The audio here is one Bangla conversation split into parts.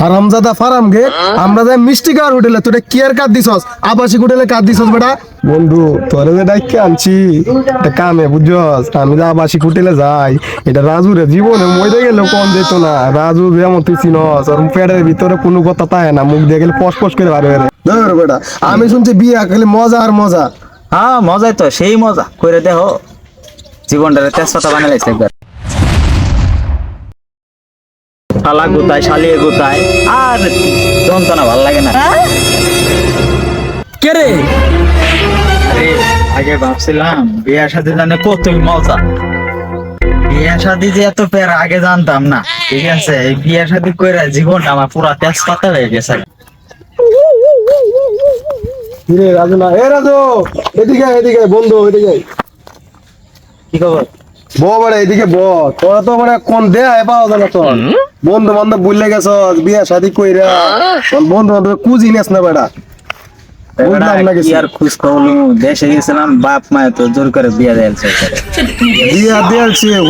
হারামজাদা ফারাম গে আমরা যাই মিষ্টি খাওয়ার হোটেলে তোরা কেয়ার কার্ড দিছস? আবাসিক হোটেলে কার্ড দিছস বেটা? বন্ধু তোরে যে ডাইকে আনছি এটা কামে বুঝছস? আমি যে আবাসিক হোটেলে যাই এটা রাজু রে জীবনে মরে গেলেও কম যেত না। রাজু যেমন তুই চিনস ওর পেটের ভিতরে কোনো কথা থাকে না মুখ দিয়ে গেলে পস পস করে বেড়ে ধর বেটা আমি শুনছি বিয়ে খালি মজা আর মজা। হ্যাঁ মজাই তো সেই মজা। করে দেখো জীবনটারে তেজপাতা বানাইছে একবার। শালা গুতায় শালিয়ে গুতায়। আর যন্ত্রণা ভালো লাগে না। কে রে? আরে আগে ভাবছিলাম বিয়ে সাথে জানে কতই মজা। বিয়ে শাদি যে এত পের আগে জানতাম না। ঠিক আছে এই বিয়ে শাদি করে জীবনটা আমার পুরা তেজপাতা হয়ে গেছে। রাজু না? এ রাজু এদিকে এদিকে বন্ধু এদিকে কি খবর? বড় এদিকে তোরা তো মানে কোন দে পাওয়া যায় না তোর। বন্ধু বান্ধব বুঝলে গেছ বিয়া শাদি কইরা। বন্ধু বান্ধব কুজি নেস না বেটা বুঝলাম না কিছু। কি আর খুশ করলু দেশে গেছিলাম বাপ মায়ে তো জোর করে বিয়ে দিয়েছে বিয়া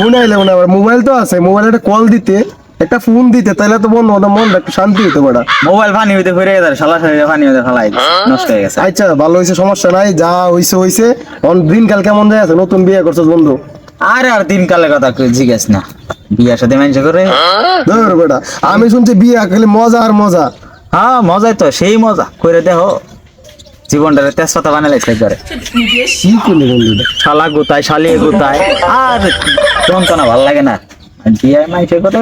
হুনাইলে মনে মোবাইল তো আছে মোবাইলে একটা কল দিতে একটা ফোন দিতে তাহলে তো বন্ধু বান্ধব মন একটু শান্তি হতো বেটা মোবাইল পানি হইতে ফিরে গেছে শালা শরীরে পানি হইতে ফেলাই দিছে, নষ্ট হয়ে গেছে। আচ্ছা ভালো হয়েছে সমস্যা নাই যা হইছে হইছে। অন দিনকাল কেমন যায় আছে? নতুন বিয়ে করছিস বন্ধু? আরে আর দিন কালে কথা জিজ্ঞেস না। বিয়ার সাথে মানুষ করে। ধর বেটা আমি শুনছি বিয়া খালি মজা আর মজা। হ্যাঁ মজাই তো সেই মজা। করে দেহ জীবনটারে তেজপাতা বানাইছে করে। কি করলি বন্ধু শালা গোতায় শালিয়ে গোতায়। আর যন্ত্রণা ভালো লাগে না। বিয়ার মানুষ করে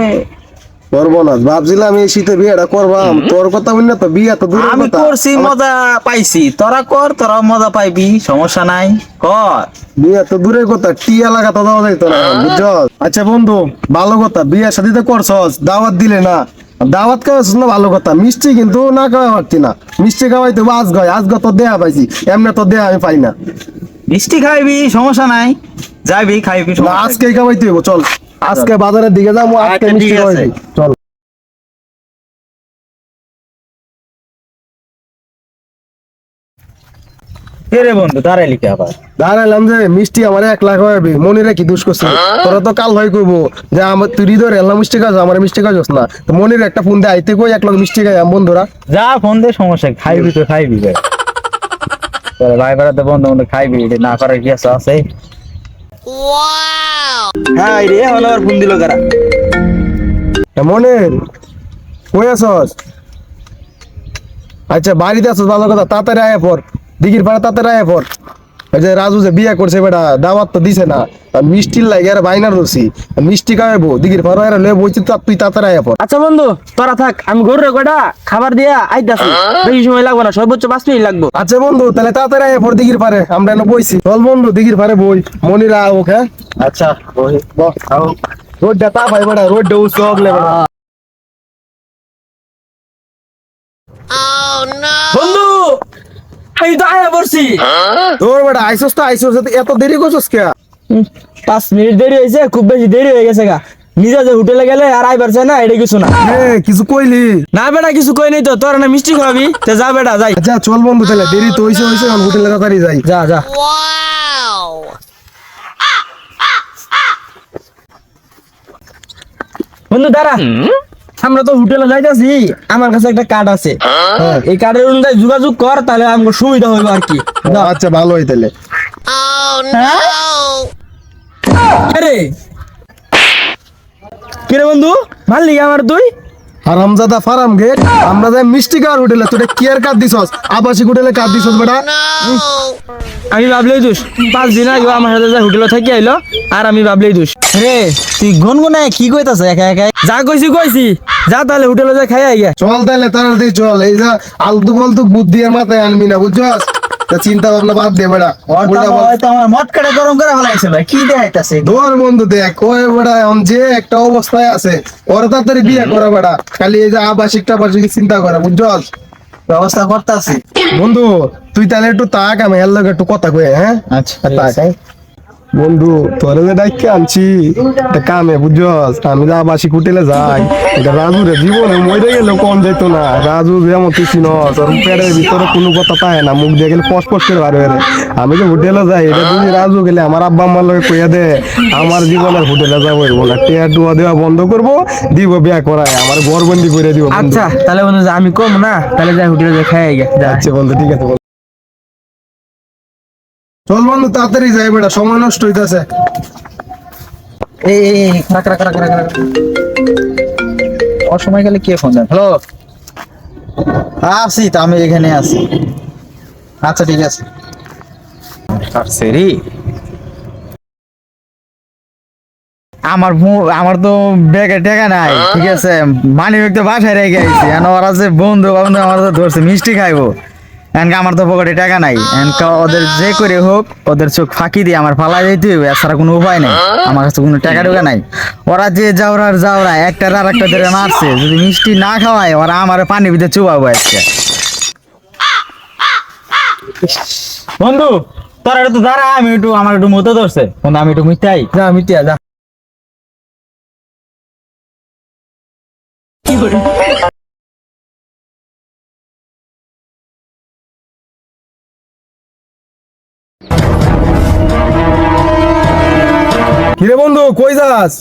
করব না। ভাবছিলাম এই শীতে বিয়েটা করবাম। তোর কথা বলি না তো বিয়ে তো দূরের আমি করছি মজা পাইছি। তোরা কর তোরা মজা পাইবি সমস্যা নাই। কর। বিয়ে তো দূরের কথা টিয়া লাগা তো দেওয়া যাইতো না বুঝছ আচ্ছা বন্ধু ভালো কথা বিয়ে শাদি তো করছস দাওয়াত দিলে না। দাওয়াত খাওয়াছিস না ভালো কথা মিষ্টি কিন্তু না খাওয়া পারতি না। মিষ্টি খাওয়াই তো আজ গয় আজ তো দেয়া পাইছি এমনি তো দেয়া আমি পাই না। মিষ্টি খাইবি সমস্যা নাই। যাইবি খাইবি। আজকে খাওয়াইতে হইব চল। আজকে বাজারের দিকে যাব আজকে আচ্ছা, মিষ্টি আছে। চল। বন্ধু দাঁড়াইলি কে আবার? দাঁড়াইলাম যে মিষ্টি আমার এক লাখ হবে মনিরা কি দুষ করছে? তোরা তো কাল হয় করব যে আমার তুই এলাম মিষ্টি আমার মিষ্টি খাস না। তো মনির একটা ফোন দিয়ে আইতে কই এক লাখ মিষ্টি খাই বন্ধুরা। যা ফোন দে সমস্যা খাইবি তো খাইবি রে তোর ভাই বেড়াতে বন্ধু বন্ধু খাইবি এটা না করার কি আছে আছে? হ্যাঁ রে হলো আর ফোন দিল কারা? মনের কই আছস? আচ্ছা বাড়িতে আছস, ভালো কথা, তাড়াতাড়ি আয় পর দিঘির পাড়া তাড়াতাড়ি আয় পর ওই যে রাজু যে বিয়ে করছে বেটা দাওয়াত তো দিছে না। আর মিষ্টির লাগে আর বাইনার রসি মিষ্টি খাওয়াবো দিঘির পাড়া এর লয়ে বইছি তো তুই তাড়াতাড়ি আয় পর আচ্ছা বন্ধু তোরা থাক আমি গরুরে কয়টা খাবার দিয়া আইতাছি। বেশি সময় লাগবে না সর্বোচ্চ পাঁচ মিনিট লাগবে। আচ্ছা বন্ধু তাহলে তাড়াতাড়ি আয় পর দিঘির পারে আমরা এনে বইছি। চল বন্ধু দিঘির পারে বই। মনিরা হোক হ্যাঁ? আচ্ছা বই। ওই বহ রোডটা তা ভাই বেটা রোডটা উৎসব লেবে বন্ধু আমি তো আয়া পড়ছি। তোর বেটা আইসস তো আইসস এত দেরি করছস কে? পাঁচ মিনিট দেরি হয়েছে খুব বেশি দেরি হয়ে গেছে গা। নিজে যে হোটেলে গেলে আর আইবার না এটা কিছু না। এ কিছু কইলি? না বেটা কিছু কই নাই তো তোর না মিষ্টি খাওয়াবি? তে যা বেটা যাই। আচ্ছা চল বন্ধু তাহলে দেরি তো হইছে হইছে হোটেলে তাড়াতাড়ি যাই। যা যা। বন্ধু দাঁড়া। আমরা তো হোটেলে যাইতাছি আমার কাছে একটা কার্ড আছে। হ্যাঁ, এই কার্ডের অনুযায়ী যোগাযোগ কর তাহলে আমাকে সুবিধা হইব আর কি। আচ্ছা ভালো হই তাহলে। আরে! কিরে বন্ধু মারলি কি আমার তুই? হারামজাদা ফারাম গে আমরা যাই মিষ্টি খাওয়ার হোটেলে তোরা কেয়ার কার্ড দিছস? আবাসিক হোটেলে কার্ড দিছস বেটা? আমি ভাবলেই দোষ। পাঁচ দিন আগে আমার সাথে যা হোটেলে থাকি আইলো আর আমি ভাবলেই দোষ। রে তুই গুনগুনায় কি কইতাছ? একা একা যা কইছি কইছি। যা তাহলে হোটেলে যা খাই আইয়া চল তাহলে তাড়াতাড়ি চল। এই যা আলতু ফালতু বুদ্ধি আর মাথায় আনবি না বুঝছস? তা চিন্তা ভাবনা বাদ দে কাটা গরম করে ফেলাইছে ভাই কি দেখাইতাছে? ধর বন্ধু দেখ ওই বেটা এখন যে একটা অবস্থায় আছে ওরা তাড়াতাড়ি বিয়ে করা বেটা খালি এই যে আবাসিক টাবাসিক চিন্তা করে বুঝছস? ব্যবস্থা করতাছি। বন্ধু তুই তাহলে একটু তাক আমি এর লগে একটু কথা কই হ্যাঁ? আচ্ছা তাক হ্যাঁ? বন্ধু তোরে যে ডাইকে আনছি এটা কামে বুঝছস? আমি যা বাসি কুটেলে যাই। এটা রাজু রে জীবনে মরে গেলে কম যেত না। রাজু যেমন তুই চিনস ওর পেটের ভিতরে কোনো কথা পায় না মুখ দিয়ে গেলে পস পস করে বার হয়ে আমি যে হোটেলে যাই এটা যদি রাজু গেলে আমার আব্বা আম্মার লগে কইয়া দে আমার জীবনের হোটেলে যাব না। টিয়া টুয়া দেওয়া বন্ধ করব দিব বিয়া করায় আমার ঘরবন্দি করে দিব। আচ্ছা তাহলে বন্ধু আমি কম না? তাহলে যাই হোটেলে যাই খাই আচ্ছা বন্ধু ঠিক আছে। চল বন্ধু তাড়াতাড়ি যাই বেটা সময় নষ্ট হইতাছে। এই এই, খারাপ খারাপ খারাপ খারাপ অসময় গেলে কে ফোন দেন হ্যালো? আছি তো আমি এখানে আছি। আচ্ছা ঠিক আছে। সেরি আমার আমার তো ব্যাগে টাকা নাই ঠিক আছে? মানি ব্যাগ তো বাসায় রেখে আইছি। ওরা যে বন্ধু বান্ধব আমার তো ধরছে মিষ্টি খাইবো। এখন আমার তো পকেটে টাকা নাই। এখন ওদের যে করে হোক ওদের চোখ ফাঁকি দিয়ে আমার ফালাই যেতে হবে এছাড়া কোনো উপায় নাই। আমার কাছে কোনো টাকা টুকা নাই। ওরা যে যাওরার যাওরা একটা আর একটা ধরে মারছে যদি মিষ্টি না খাওয়ায় ওরা আমার পানি ভিতরে চুবাবো আজকে। বন্ধু তোরা একটু দাঁড়া আমি একটু আমার একটু মতো ধরছে। বন্ধু আমি একটু মিটাই যা মিটিয়া যা। কিরে বন্ধু কই যাস?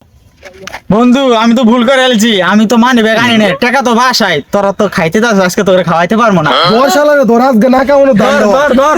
বন্ধু আমি তো ভুল করে এলছি। আমি তো মানি ব্যাগ নে টাকা তো বাসায়। তোরা তো খাইতে যাস আজকে তোকে খাওয়াইতে পারব না। সালের তোর আজকে না কেমন দাম ধর ধর।